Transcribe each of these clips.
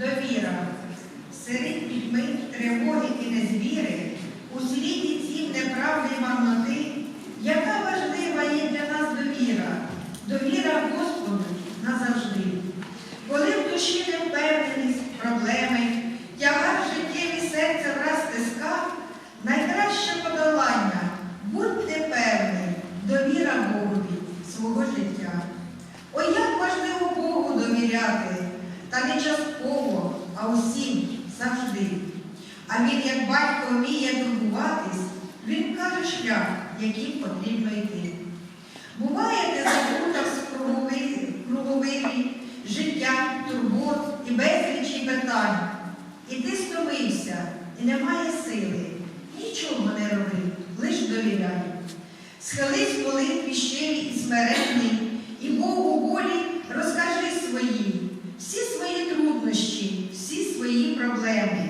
довіра. Серед пітьми, тривоги і незвіри, у світі цім неправди марноти, яка важлива є для нас довіра, довіра Господу назавжди. Коли в душі невпевненість, проблеми, тягар життєві серця враз стиска, найкраще подолання, будьте певні, довіра Богові свого життя. Ой, як важливо Богу довіряти, та не частково, а усім завжди. А він, як батько, вміє турбуватись, він каже шлях, яким потрібно йти. Буваєте заплутав з кругови- круговирі життя, турбот і безлічі питань. І ти стомився, і немає сили. Нічого не роби, лиш довіряй. Схились в молитві і смиренний, і Богу волі розкажи свої, всі свої труднощі, всі свої проблеми.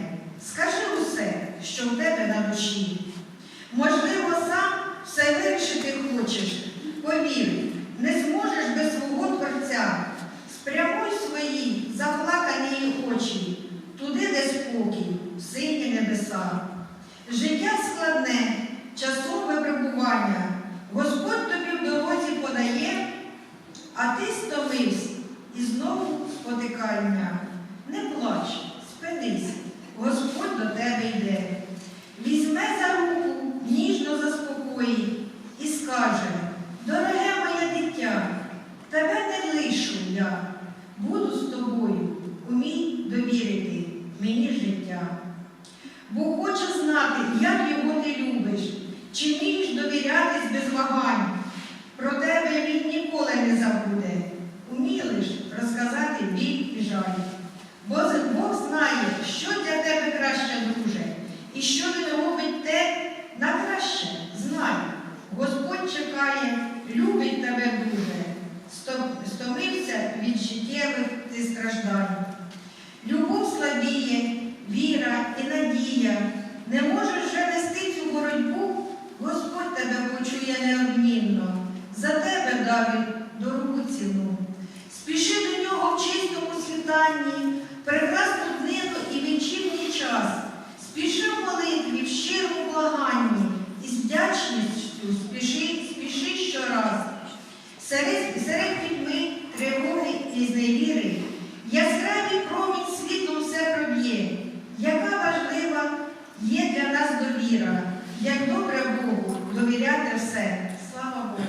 Скажи усе, що в тебе на душі. Можливо, сам все вирішити хочеш. Повір, не зможеш без свого Творця. Спрямуй свої заплакані очі, туди, де спокій, в сині небеса. Життя складне, часом випробування. Господь тобі в дорозі подає, а ти стомився і знову спотикання. Не плач, спинись, Господь до тебе йде. Візьме за руку, ніжно заспокоїть і скаже, дороге моє дитя, тебе не лишу я, буду з тобою, умій довірити мені життя. Бо хоче знати, як його ти любиш, чи вмієш довірятись без вагань. Про тебе він ніколи не забуде. Умій лиш розказати біль і жаль. Бо з- Бог знає, що для тебе краще, друже, і що він робить те на краще. Знай, Господь чекає, любить тебе дуже. Сто- Стомився від ти страждань. Любов слабіє, віра і надія. Не можеш вже нести цю боротьбу, Господь тебе почує неодмінно. За тебе давить дорогу ціну. Спіши до нього в чистому світанні, прекрасну днину і вечірній час. Спіши в молитві, в щирому благанні, і з вдячністю спіши, спіши щораз. Серед, серед пітьми, тривоги і зневіри, яскравий промінь світлом все проб'є. Яка важлива є для нас довіра, як добре Богу довіряти все. Слава Богу!